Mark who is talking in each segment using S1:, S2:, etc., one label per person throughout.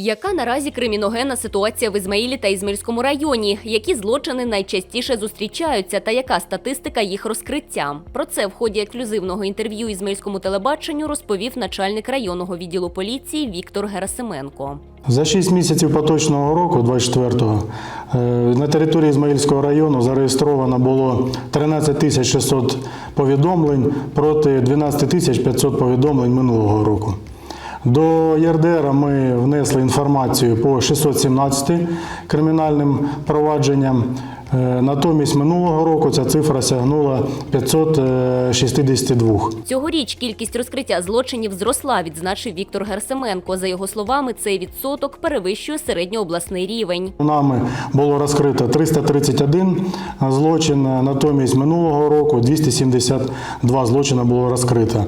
S1: Яка наразі криміногенна ситуація в Ізмаїлі та Ізмаїльському районі? Які злочини найчастіше зустрічаються та яка статистика їх розкриття? Про це в ході ексклюзивного інтерв'ю Ізмаїльському телебаченню розповів начальник районного відділу поліції Віктор Герасименко.
S2: За 6 місяців поточного року, 24-го, е, на території Ізмаїльського району зареєстровано було 13 тисяч 600 повідомлень проти 12 тисяч 500 повідомлень минулого року. До ЄРДР ми внесли інформацію по 617 кримінальним провадженням. Е, Натомість минулого року ця цифра сягнула 562.
S1: Цьогоріч кількість розкриття злочинів зросла, відзначив Віктор Герасименко. За його словами, цей відсоток перевищує середньообласний рівень.
S2: Нами було розкрито 331 злочин, натомість минулого року 272 злочини було розкрито.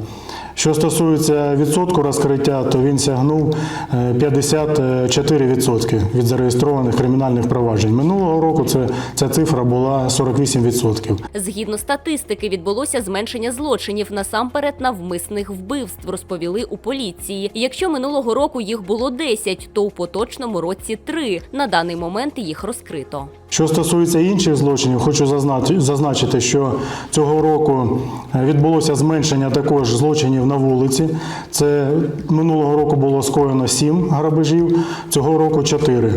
S2: Що стосується відсотку розкриття, то він сягнув е, 54% від зареєстрованих кримінальних проваджень. Минулого року це, ця цифра була 48%.
S1: Згідно статистики, відбулося зменшення злочинів насамперед навмисних вбивств, розповіли у поліції. Якщо минулого року їх було 10, то у поточному році 3. На даний момент їх розкрито.
S2: Що стосується інших злочинів, хочу зазначити- зазначити, що цього року е, відбулося зменшення також злочинів на вулиці. Це минулого року було скоєно 7 грабежів, цього року 4.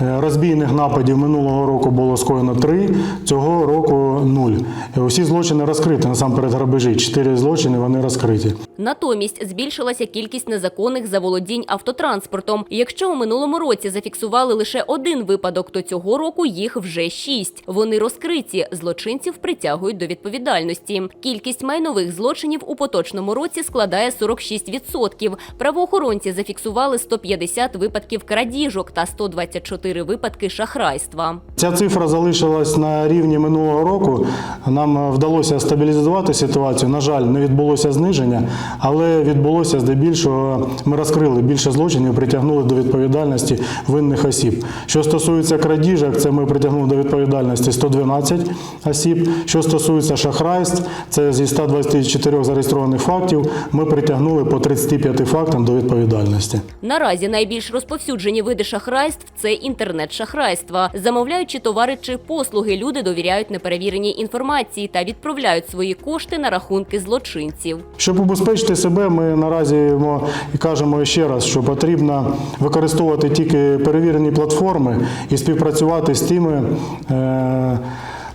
S2: Е, Розбійних нападів минулого року було скоєно 3, цього року 0. Е, Усі злочини розкриті, насамперед грабежі. 4 злочини вони розкриті.
S1: Натомість збільшилася кількість незаконних заволодінь автотранспортом. Якщо у минулому році зафіксували лише один випадок, то цього року їх вже шість. Вони розкриті. Злочинців притягують до відповідальності. Кількість майнових злочинів у поточному році складає 46%. Правоохоронці зафіксували 150 випадків крадіжок та 124 випадки шахрайства.
S2: Ця цифра залишилась на рівні минулого року. Нам е, вдалося стабілізувати ситуацію. На жаль, не відбулося зниження, але відбулося здебільшого. Ми розкрили більше злочинів, притягнули до відповідальності винних осіб. Що стосується крадіжок, це ми притягнули до відповідальності 112 осіб. Що стосується шахрайств, це зі 124 зареєстрованих фактів. Ми притягнули по 35 фактам до відповідальності.
S1: Наразі найбільш розповсюджені види шахрайств це інтернет-шахрайства. Замовляючи товари чи послуги, люди довіряють неперевіреній інформації та відправляють свої кошти на рахунки злочинців.
S2: Щоб убезпечити себе, ми наразі і кажемо ще раз, що потрібно використовувати тільки перевірені платформи і співпрацювати з тими. Е-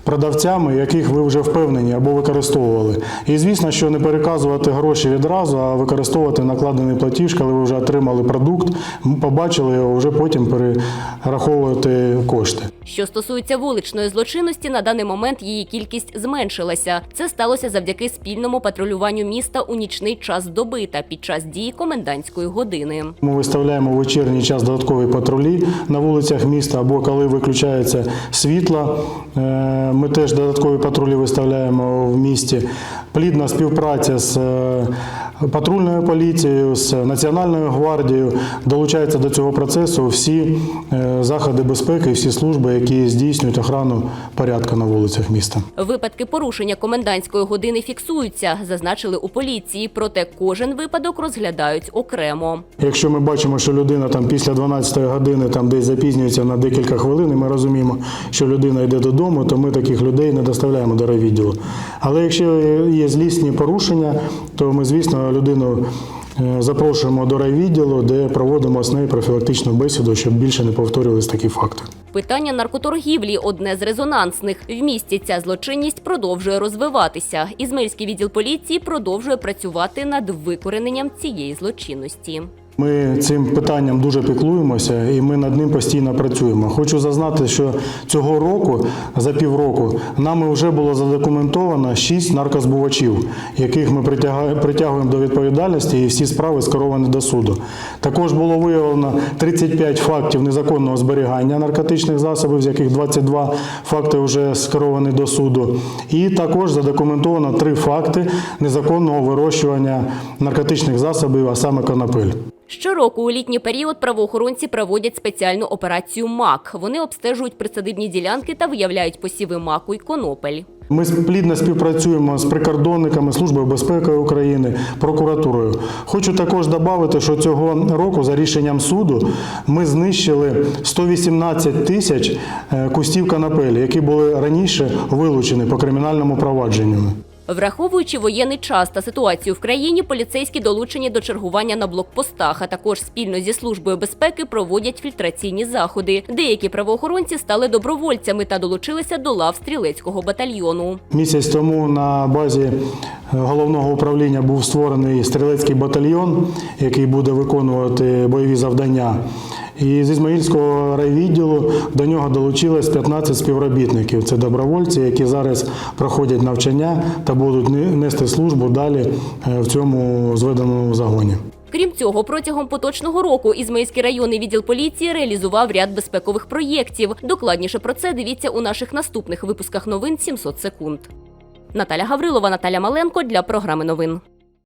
S2: Продавцями, яких ви вже впевнені або використовували. І звісно, що не переказувати гроші відразу, а використовувати накладений платіж, коли ви вже отримали продукт, побачили його, вже потім перераховувати кошти.
S1: Що стосується вуличної злочинності, на даний момент її кількість зменшилася. Це сталося завдяки спільному патрулюванню міста у нічний час доби та під час дії комендантської години.
S2: Ми виставляємо в вечірній час додаткові патрулі на вулицях міста, або коли виключається світло. Ми теж додаткові патрулі виставляємо в місті. Плідна співпраця з е, патрульною поліцією, з Національною гвардією долучаються до цього процесу всі е, заходи безпеки, всі служби, які здійснюють охрану порядку на вулицях міста.
S1: Випадки порушення комендантської години фіксуються, зазначили у поліції. Проте кожен випадок розглядають окремо.
S2: Якщо ми бачимо, що людина там після 12 години там десь запізнюється на декілька хвилин, і ми розуміємо, що людина йде додому, то ми таких людей не доставляємо до райвідділу. Але якщо є злісні порушення, то ми, звісно, людину е, запрошуємо до райвідділу, де проводимо з нею профілактичну бесіду, щоб більше не повторювалися такі факти.
S1: Питання наркоторгівлі одне з резонансних. В місті ця злочинність продовжує розвиватися. Ізмельський відділ поліції продовжує працювати над викорененням цієї злочинності.
S2: Ми цим питанням дуже піклуємося і ми над ним постійно працюємо. Хочу зазнати, що цього року, за півроку, нами вже було задокументовано шість наркозбувачів, яких ми притягуємо до відповідальності, і всі справи скеровані до суду. Також було виявлено 35 фактів незаконного зберігання наркотичних засобів, з яких 22 факти вже скеровані до суду. І також задокументовано три факти незаконного вирощування наркотичних засобів, а саме конопель.
S1: Щороку у літній період правоохоронці проводять спеціальну операцію МАК. Вони обстежують присадибні ділянки та виявляють посіви маку й конопель.
S2: Ми плідно співпрацюємо з прикордонниками, Службою безпеки України, прокуратурою. Хочу також додати, що цього року за рішенням суду ми знищили 118 тисяч е, кустів канапелі, які були раніше вилучені по кримінальному провадженню.
S1: Враховуючи воєнний час та ситуацію в країні, поліцейські долучені до чергування на блокпостах, а також спільно зі службою безпеки проводять фільтраційні заходи. Деякі правоохоронці стали добровольцями та долучилися до лав стрілецького батальйону.
S2: Місяць тому на базі е, головного управління був створений стрілецький батальйон, який буде виконувати бойові завдання. І з Ізмаїльського райвідділу до нього долучилось 15 співробітників. Це добровольці, які зараз проходять навчання та будуть нести службу далі е, в цьому зведеному загоні.
S1: Крім цього, протягом поточного року Ізмаїльський районний відділ поліції реалізував ряд безпекових проєктів. Докладніше про це дивіться у наших наступних випусках новин 700 секунд. Наталя Гаврилова, Наталя Маленко для програми новин.